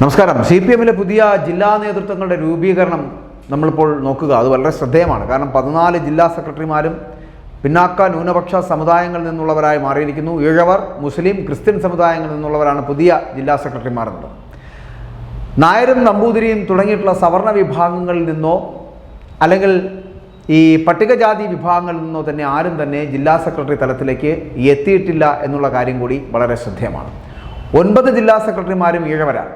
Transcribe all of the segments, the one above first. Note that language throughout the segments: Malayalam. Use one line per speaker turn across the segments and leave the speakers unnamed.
നമസ്കാരം. സി പി എമ്മിലെ പുതിയ ജില്ലാ നേതൃത്വങ്ങളുടെ രൂപീകരണം നമ്മളിപ്പോൾ നോക്കുക. അത് വളരെ ശ്രദ്ധേയമാണ്. കാരണം പതിനാല് ജില്ലാ സെക്രട്ടറിമാരും പിന്നാക്ക ന്യൂനപക്ഷ സമുദായങ്ങളിൽ നിന്നുള്ളവരായി മാറിയിരിക്കുന്നു. ഈഴവർ മുസ്ലിം ക്രിസ്ത്യൻ സമുദായങ്ങളിൽ നിന്നുള്ളവരാണ് പുതിയ ജില്ലാ സെക്രട്ടറിമാർ എന്നുള്ളത് നായരും നമ്പൂതിരിയും തുടങ്ങിയിട്ടുള്ള സവർണ വിഭാഗങ്ങളിൽ നിന്നോ അല്ലെങ്കിൽ ഈ പട്ടികജാതി വിഭാഗങ്ങളിൽ നിന്നോ തന്നെ ആരും തന്നെ ജില്ലാ സെക്രട്ടറി തലത്തിലേക്ക് എത്തിയിട്ടില്ല എന്നുള്ള കാര്യം കൂടി വളരെ ശ്രദ്ധേയമാണ്. ഒൻപത് ജില്ലാ സെക്രട്ടറിമാരും ഈഴവരാണ്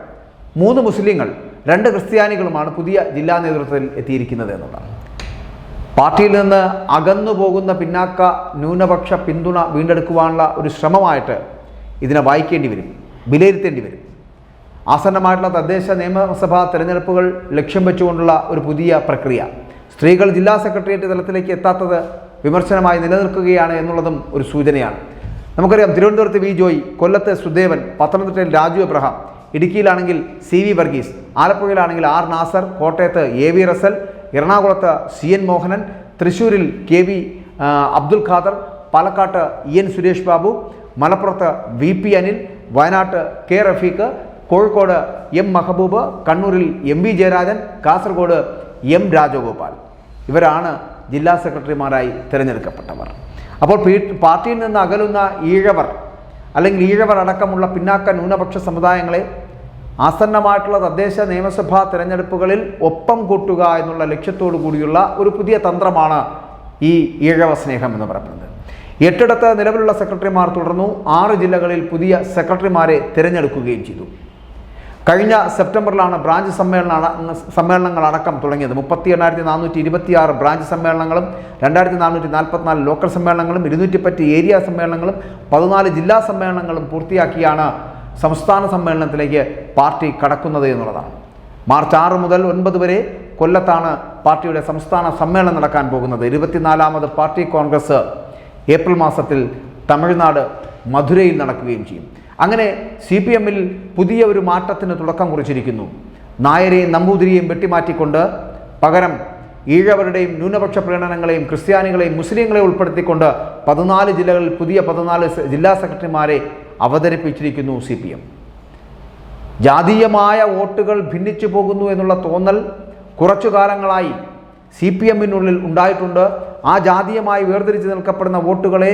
മൂന്ന് മുസ്ലിങ്ങൾ രണ്ട് ക്രിസ്ത്യാനികളുമാണ് പുതിയ ജില്ലാ നേതൃത്വത്തിൽ എത്തിയിരിക്കുന്നത് എന്നുള്ളതാണ്. പാർട്ടിയിൽ നിന്ന് അകന്നു പോകുന്ന പിന്നാക്ക ന്യൂനപക്ഷ പിന്തുണ വീണ്ടെടുക്കുവാനുള്ള ഒരു ശ്രമമായിട്ട് ഇതിനെ വായിക്കേണ്ടി വരും വിലയിരുത്തേണ്ടി വരും. ആസന്നമായിട്ടുള്ള തദ്ദേശ നിയമസഭാ തെരഞ്ഞെടുപ്പുകൾ ലക്ഷ്യം വെച്ചുകൊണ്ടുള്ള ഒരു പുതിയ പ്രക്രിയ. സ്ത്രീകൾ ജില്ലാ സെക്രട്ടേറിയറ്റ് തലത്തിലേക്ക് എത്താത്തത് വിമർശനമായി നിലനിൽക്കുകയാണ് എന്നുള്ളതും ഒരു സൂചനയാണ്. നമുക്കറിയാം തിരുവനന്തപുരത്ത് വി ജോയ് കൊല്ലത്ത് സുദേവൻ പത്തനംതിട്ടയിൽ രാജു എബ്രഹാം ഇടുക്കിയിലാണെങ്കിൽ സി വി വർഗീസ് ആലപ്പുഴയിലാണെങ്കിൽ ആർ നാസർ കോട്ടയത്ത് എ വി റസൽ എറണാകുളത്ത് സി എൻ മോഹനൻ തൃശ്ശൂരിൽ കെ വി അബ്ദുൽ ഖാദർ പാലക്കാട്ട് ഇ എൻ സുരേഷ് ബാബു മലപ്പുറത്ത് വി പി അനിൽ വയനാട്ട് കെ റഫീഖ് കോഴിക്കോട് എം മഹബൂബ് കണ്ണൂരിൽ M V Jayarajan Kasaragod M Rajagopal. ഇവരാണ് ജില്ലാ സെക്രട്ടറിമാരായി തിരഞ്ഞെടുക്കപ്പെട്ടവർ. അപ്പോൾ പാർട്ടിയിൽ നിന്ന് അകലുന്ന ഈഴവർ അല്ലെങ്കിൽ ഈഴവർ അടക്കമുള്ള പിന്നാക്ക ന്യൂനപക്ഷ സമുദായങ്ങളെ ആസന്നമായിട്ടുള്ള തദ്ദേശ നിയമസഭാ തിരഞ്ഞെടുപ്പുകളിൽ ഒപ്പം കൂട്ടുക എന്നുള്ള ലക്ഷ്യത്തോടു കൂടിയുള്ള ഒരു പുതിയ തന്ത്രമാണ് ഈ ഈഴവ സ്നേഹം എന്ന് പറയുന്നത് എട്ടിടത്ത് നിലവിലുള്ള സെക്രട്ടറിമാർ തുടർന്നു. ആറ് ജില്ലകളിൽ പുതിയ സെക്രട്ടറിമാരെ തിരഞ്ഞെടുക്കുകയും ചെയ്തു. കഴിഞ്ഞ സെപ്റ്റംബറിലാണ് ബ്രാഞ്ച് സമ്മേളന സമ്മേളനങ്ങൾ അടക്കം തുടങ്ങിയത്. മുപ്പത്തി എണ്ണായിരത്തി നാനൂറ്റി ഇരുപത്തി ആറ് ബ്രാഞ്ച് സമ്മേളനങ്ങളും രണ്ടായിരത്തി നാനൂറ്റി നാൽപ്പത്തിനാല് ലോക്കൽ സമ്മേളനങ്ങളും ഇരുന്നൂറ്റിപ്പറ്റി ഏരിയ സമ്മേളനങ്ങളും പതിനാല് ജില്ലാ സമ്മേളനങ്ങളും പൂർത്തിയാക്കിയാണ് സംസ്ഥാന സമ്മേളനത്തിലേക്ക് പാർട്ടി കടക്കുന്നത് എന്നുള്ളതാണ്. മാർച്ച് ആറ് മുതൽ ഒൻപത് വരെ കൊല്ലത്താണ് പാർട്ടിയുടെ സംസ്ഥാന സമ്മേളനം നടക്കാൻ പോകുന്നത്. ഇരുപത്തിനാലാമത് പാർട്ടി കോൺഗ്രസ് ഏപ്രിൽ മാസത്തിൽ തമിഴ്നാട് മധുരയിൽ നടക്കുകയും ചെയ്യും. അങ്ങനെ സി പി എമ്മിൽ പുതിയ ഒരു മാറ്റത്തിന് തുടക്കം കുറിച്ചിരിക്കുന്നു. നായരെയും നമ്പൂതിരിയെയും വെട്ടിമാറ്റിക്കൊണ്ട് പകരം ഈഴവരുടെയും ന്യൂനപക്ഷ പ്രീണനങ്ങളെയും ക്രിസ്ത്യാനികളെയും മുസ്ലിങ്ങളെയും ഉൾപ്പെടുത്തിക്കൊണ്ട് പതിനാല് ജില്ലകളിൽ പുതിയ പതിനാല് ജില്ലാ സെക്രട്ടറിമാരെ അവതരിപ്പിച്ചിരിക്കുന്നു സി പി എം ജാതീയമായ വോട്ടുകൾ ഭിന്നിച്ചു പോകുന്നു എന്നുള്ള തോന്നൽ കുറച്ചു കാലങ്ങളായി സി പി എമ്മിനുള്ളിൽ ഉണ്ടായിട്ടുണ്ട്. ആ ജാതീയമായി വേർതിരിച്ച് നിൽക്കപ്പെടുന്ന വോട്ടുകളെ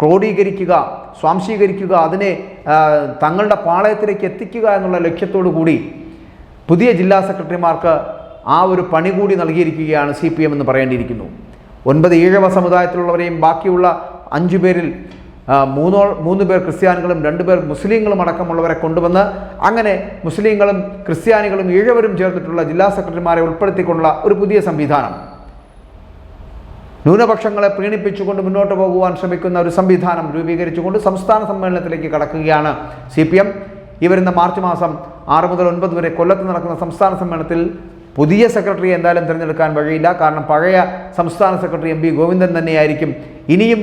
ക്രോഡീകരിക്കുക സ്വാംശീകരിക്കുക അതിനെ തങ്ങളുടെ പാളയത്തിലേക്ക് എത്തിക്കുക എന്നുള്ള ലക്ഷ്യത്തോടു കൂടി പുതിയ ജില്ലാ സെക്രട്ടറിമാർക്ക് ആ ഒരു പണി കൂടി നൽകിയിരിക്കുകയാണ് സി പി എം എന്ന് പറയേണ്ടിയിരിക്കുന്നു. ഒൻപത് ഈഴവ സമുദായത്തിലുള്ളവരെയും ബാക്കിയുള്ള അഞ്ചു പേരിൽ മൂന്നോ മൂന്ന് പേർ ക്രിസ്ത്യാനികളും രണ്ട് പേർ മുസ്ലിങ്ങളും അടക്കമുള്ളവരെ കൊണ്ടുവന്ന് അങ്ങനെ മുസ്ലിങ്ങളും ക്രിസ്ത്യാനികളും ഈഴവരും ചേർന്നിട്ടുള്ള ജില്ലാ സെക്രട്ടറിമാരെ ഉൾപ്പെടുത്തിക്കൊണ്ടുള്ള ഒരു പുതിയ സംവിധാനം. ന്യൂനപക്ഷങ്ങളെ പ്രീണിപ്പിച്ചുകൊണ്ട് മുന്നോട്ട് പോകുവാൻ ശ്രമിക്കുന്ന ഒരു സംവിധാനം രൂപീകരിച്ചുകൊണ്ട് സംസ്ഥാന സമ്മേളനത്തിലേക്ക് കടക്കുകയാണ് സി പി എം ഈ വരുന്ന മാർച്ച് മാസം ആറ് മുതൽ ഒൻപത് വരെ കൊല്ലത്ത് നടക്കുന്ന സംസ്ഥാന സമ്മേളനത്തിൽ പുതിയ സെക്രട്ടറിയെ എന്തായാലും തിരഞ്ഞെടുക്കാൻ വഴിയില്ല. കാരണം പഴയ സംസ്ഥാന സെക്രട്ടറി എം പി ഗോവിന്ദൻ തന്നെയായിരിക്കും. ഇനിയും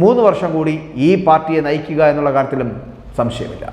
മൂന്ന് വർഷം കൂടി ഈ പാർട്ടിയെ നയിക്കുക എന്നുള്ള കാര്യത്തിലും സംശയമില്ല.